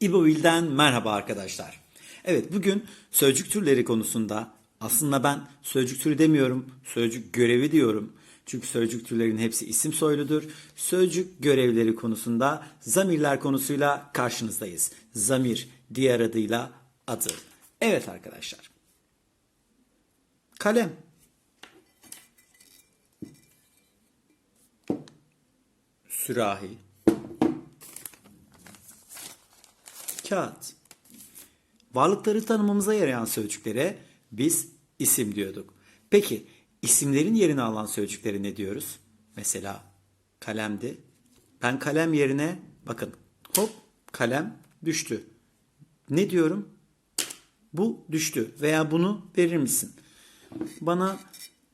İbovil'den merhaba arkadaşlar. Evet bugün sözcük türleri konusunda aslında ben sözcük türü demiyorum, sözcük görevi diyorum. Çünkü sözcük türlerinin hepsi isim soyludur. Sözcük görevleri konusunda zamirler konusuyla karşınızdayız. Zamir diğer adıyla adı. Evet arkadaşlar. Kalem. Sürahi. Kağıt. Varlıkları tanımamıza yarayan sözcüklere biz isim diyorduk. Peki isimlerin yerini alan sözcüklere ne diyoruz? Mesela kalemdi. Ben kalem yerine bakın hop kalem düştü. Ne diyorum? Bu düştü veya bunu verir misin? Bana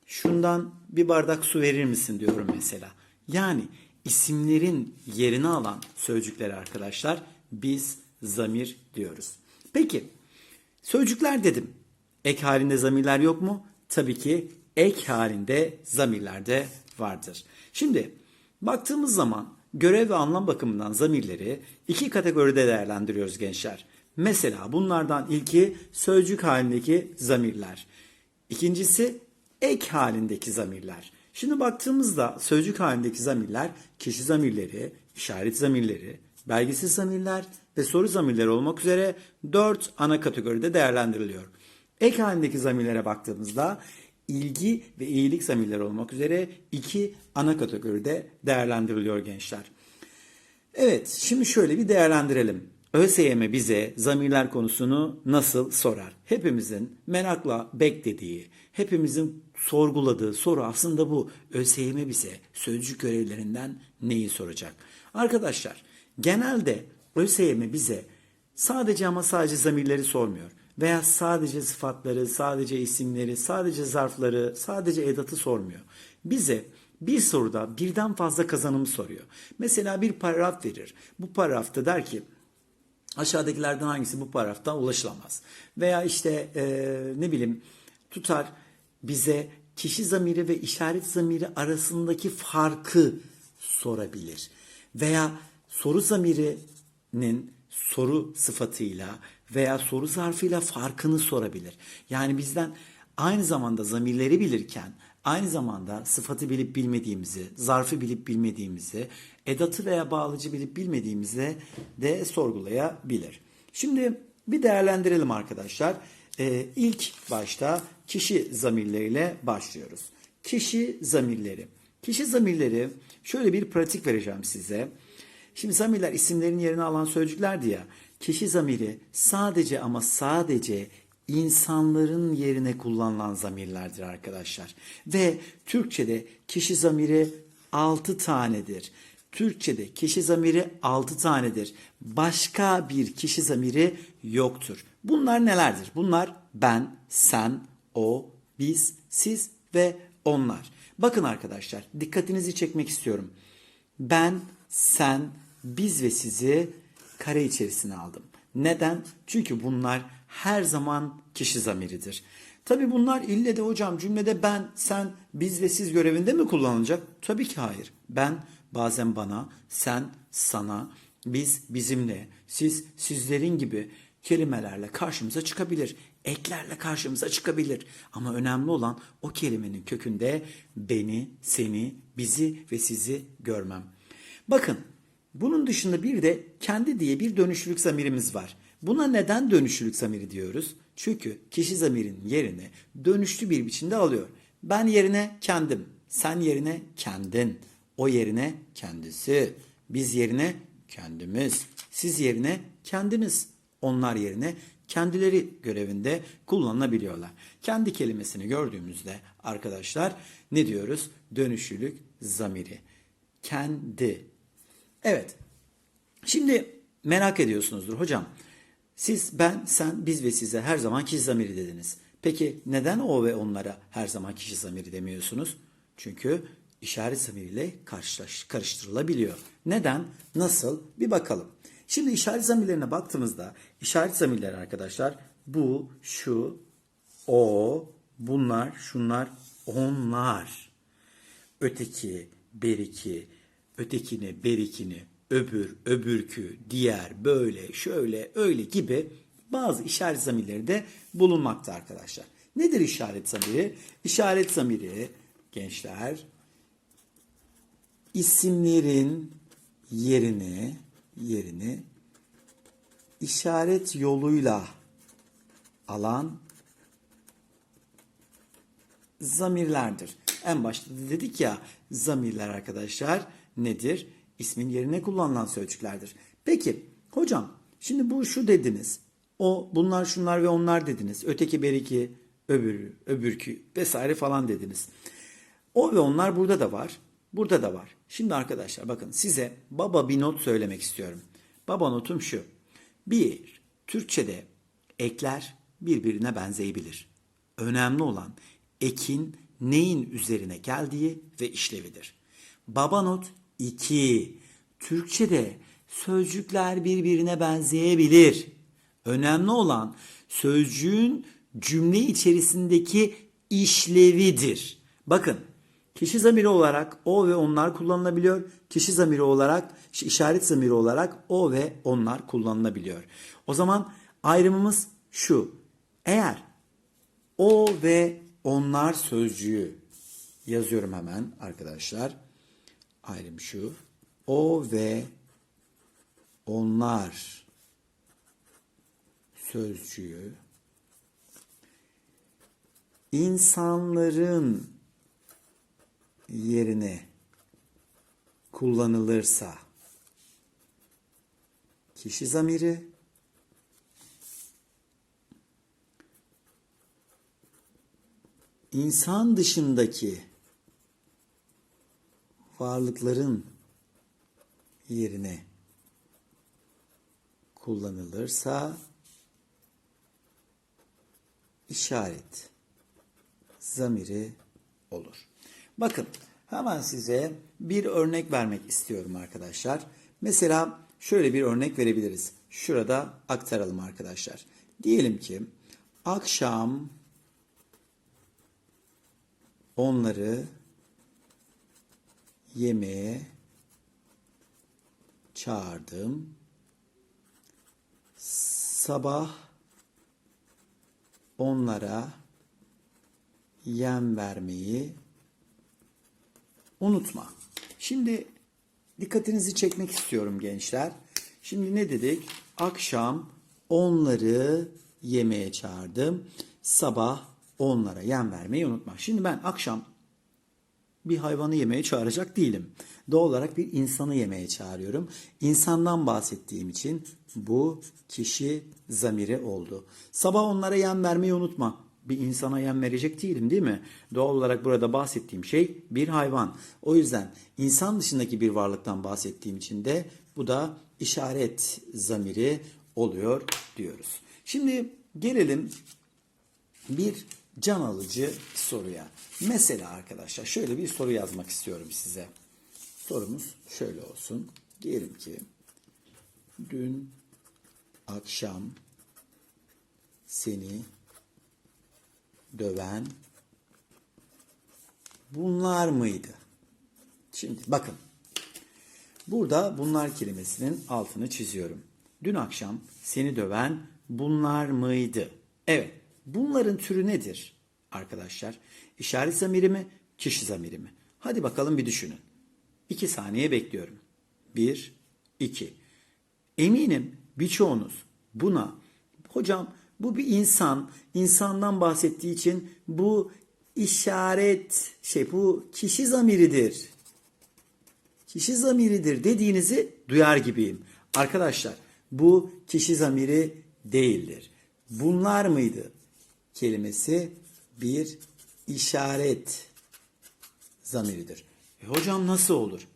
şundan bir bardak su verir misin diyorum mesela. Yani isimlerin yerini alan sözcükleri arkadaşlar biz zamir diyoruz. Peki sözcükler dedim. Ek halinde zamirler yok mu? Tabii ki ek halinde zamirler de vardır. Şimdi baktığımız zaman görev ve anlam bakımından zamirleri iki kategoride değerlendiriyoruz gençler. Mesela bunlardan ilki sözcük halindeki zamirler. İkincisi ek halindeki zamirler. Şimdi baktığımızda sözcük halindeki zamirler kişi zamirleri, işaret zamirleri, belgesiz zamirler ve soru zamirleri olmak üzere dört ana kategoride değerlendiriliyor. Ek halindeki zamirlere baktığımızda ilgi ve iyilik zamirleri olmak üzere iki ana kategoride değerlendiriliyor gençler. Evet, şimdi şöyle bir değerlendirelim. ÖSYM bize zamirler konusunu nasıl sorar? Hepimizin merakla beklediği, hepimizin sorguladığı soru aslında bu. ÖSYM bize sözcük görevlerinden neyi soracak? Arkadaşlar, genelde ÖSYM bize sadece ama sadece zamirleri sormuyor. Veya sadece sıfatları, sadece isimleri, sadece zarfları, sadece edatı sormuyor. Bize bir soruda birden fazla kazanımı soruyor. Mesela bir paragraf verir. Bu paragrafta der ki aşağıdakilerden hangisi bu paragraftan ulaşılamaz? Veya işte e, ne bileyim tutar bize kişi zamiri ve işaret zamiri arasındaki farkı sorabilir. Veya soru zamirinin soru sıfatıyla veya soru zarfıyla farkını sorabilir. Yani bizden aynı zamanda zamirleri bilirken aynı zamanda sıfatı bilip bilmediğimizi, zarfı bilip bilmediğimizi, edatı veya bağlıcı bilip bilmediğimizi de sorgulayabilir. Şimdi bir değerlendirelim arkadaşlar. Ee, ilk başta kişi zamirleriyle başlıyoruz. Kişi zamirleri. Kişi zamirleri şöyle bir pratik vereceğim size. Şimdi zamirler isimlerin yerini alan sözcüklerdi ya. Kişi zamiri sadece ama sadece insanların yerine kullanılan zamirlerdir arkadaşlar. Ve Türkçe'de kişi zamiri 6 tanedir. Türkçe'de kişi zamiri 6 tanedir. Başka bir kişi zamiri yoktur. Bunlar nelerdir? Bunlar ben, sen, o, biz, siz ve onlar. Bakın arkadaşlar dikkatinizi çekmek istiyorum. Ben, sen, biz ve sizi kare içerisine aldım. Neden? Çünkü bunlar her zaman kişi zamiridir. Tabi bunlar ille de hocam cümlede ben, sen, biz ve siz görevinde mi kullanılacak? Tabii ki hayır. Ben bazen bana, sen sana, biz bizimle, siz sizlerin gibi kelimelerle karşımıza çıkabilir. Eklerle karşımıza çıkabilir. Ama önemli olan o kelimenin kökünde beni, seni, bizi ve sizi görmem. Bakın bunun dışında bir de kendi diye bir dönüşlülük zamirimiz var. Buna neden dönüşlülük zamiri diyoruz? Çünkü kişi zamirin yerini dönüşlü bir biçimde alıyor. Ben yerine kendim, sen yerine kendin, o yerine kendisi, biz yerine kendimiz, siz yerine kendiniz, onlar yerine kendileri görevinde kullanılabiliyorlar. Kendi kelimesini gördüğümüzde arkadaşlar ne diyoruz? Dönüşlülük zamiri. Kendi. Evet. Şimdi merak ediyorsunuzdur hocam. Siz, ben, sen, biz ve size her zaman kişi zamiri dediniz. Peki neden o ve onlara her zaman kişi zamiri demiyorsunuz? Çünkü işaret zamiriyle karşılaş, karıştırılabiliyor. Neden? Nasıl? Bir bakalım. Şimdi işaret zamirlerine baktığımızda işaret zamirler arkadaşlar bu, şu, o, bunlar, şunlar, onlar. Öteki, beriki, ötekini, berikini, öbür, öbürkü, diğer, böyle, şöyle, öyle gibi bazı işaret zamirleri de bulunmakta arkadaşlar. Nedir işaret zamiri? İşaret zamiri gençler isimlerin yerini yerini işaret yoluyla alan zamirlerdir. En başta dedik ya zamirler arkadaşlar nedir? İsmin yerine kullanılan sözcüklerdir. Peki hocam şimdi bu şu dediniz. O bunlar şunlar ve onlar dediniz. Öteki beriki öbürü öbürkü vesaire falan dediniz. O ve onlar burada da var. Burada da var. Şimdi arkadaşlar bakın size baba bir not söylemek istiyorum. Baba notum şu. Bir, Türkçe'de ekler birbirine benzeyebilir. Önemli olan ekin neyin üzerine geldiği ve işlevidir. Baba not 2. Türkçe'de sözcükler birbirine benzeyebilir. Önemli olan sözcüğün cümle içerisindeki işlevidir. Bakın kişi zamiri olarak o ve onlar kullanılabiliyor. Kişi zamiri olarak işaret zamiri olarak o ve onlar kullanılabiliyor. O zaman ayrımımız şu. Eğer o ve onlar sözcüğü yazıyorum hemen arkadaşlar. Ayrım şu. O ve onlar sözcüğü insanların yerine kullanılırsa kişi zamiri insan dışındaki varlıkların yerine kullanılırsa işaret zamiri olur. Bakın hemen size bir örnek vermek istiyorum arkadaşlar. Mesela şöyle bir örnek verebiliriz. Şurada aktaralım arkadaşlar. Diyelim ki akşam onları yemeğe çağırdım. Sabah onlara yem vermeyi unutma. Şimdi dikkatinizi çekmek istiyorum gençler. Şimdi ne dedik? Akşam onları yemeğe çağırdım. Sabah onlara yem vermeyi unutma. Şimdi ben akşam bir hayvanı yemeye çağıracak değilim. Doğal olarak bir insanı yemeye çağırıyorum. İnsandan bahsettiğim için bu kişi zamiri oldu. Sabah onlara yem vermeyi unutma. Bir insana yem verecek değilim değil mi? Doğal olarak burada bahsettiğim şey bir hayvan. O yüzden insan dışındaki bir varlıktan bahsettiğim için de bu da işaret zamiri oluyor diyoruz. Şimdi gelelim bir can alıcı soruya. Mesela arkadaşlar şöyle bir soru yazmak istiyorum size. Sorumuz şöyle olsun. Diyelim ki dün akşam seni döven bunlar mıydı? Şimdi bakın. Burada bunlar kelimesinin altını çiziyorum. Dün akşam seni döven bunlar mıydı? Evet. Bunların türü nedir arkadaşlar? İşaret zamiri mi, kişi zamiri mi? Hadi bakalım bir düşünün. İki saniye bekliyorum. Bir, iki. Eminim birçoğunuz buna, hocam bu bir insan, insandan bahsettiği için bu işaret, şey bu kişi zamiridir. Kişi zamiridir dediğinizi duyar gibiyim. Arkadaşlar bu kişi zamiri değildir. Bunlar mıydı? Kelimesi bir işaret zamiridir. E hocam nasıl olur?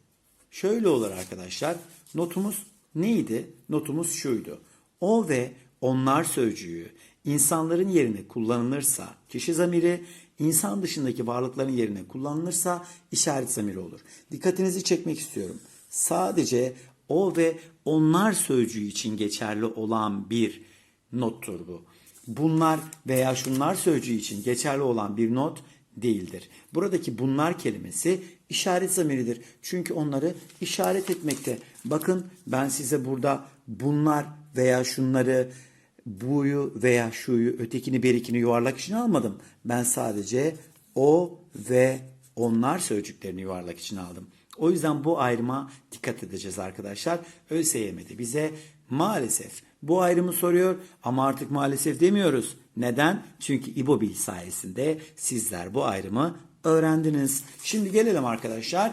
Şöyle olur arkadaşlar. Notumuz neydi? Notumuz şuydu. O ve onlar sözcüğü insanların yerine kullanılırsa kişi zamiri, insan dışındaki varlıkların yerine kullanılırsa işaret zamiri olur. Dikkatinizi çekmek istiyorum. Sadece o ve onlar sözcüğü için geçerli olan bir nottur bu bunlar veya şunlar sözcüğü için geçerli olan bir not değildir. Buradaki bunlar kelimesi işaret zamiridir. Çünkü onları işaret etmekte. Bakın ben size burada bunlar veya şunları buyu veya şuyu ötekini berikini yuvarlak için almadım. Ben sadece o ve onlar sözcüklerini yuvarlak için aldım. O yüzden bu ayrıma dikkat edeceğiz arkadaşlar. ÖSYM'de bize maalesef bu ayrımı soruyor ama artık maalesef demiyoruz. Neden? Çünkü İbobil sayesinde sizler bu ayrımı öğrendiniz. Şimdi gelelim arkadaşlar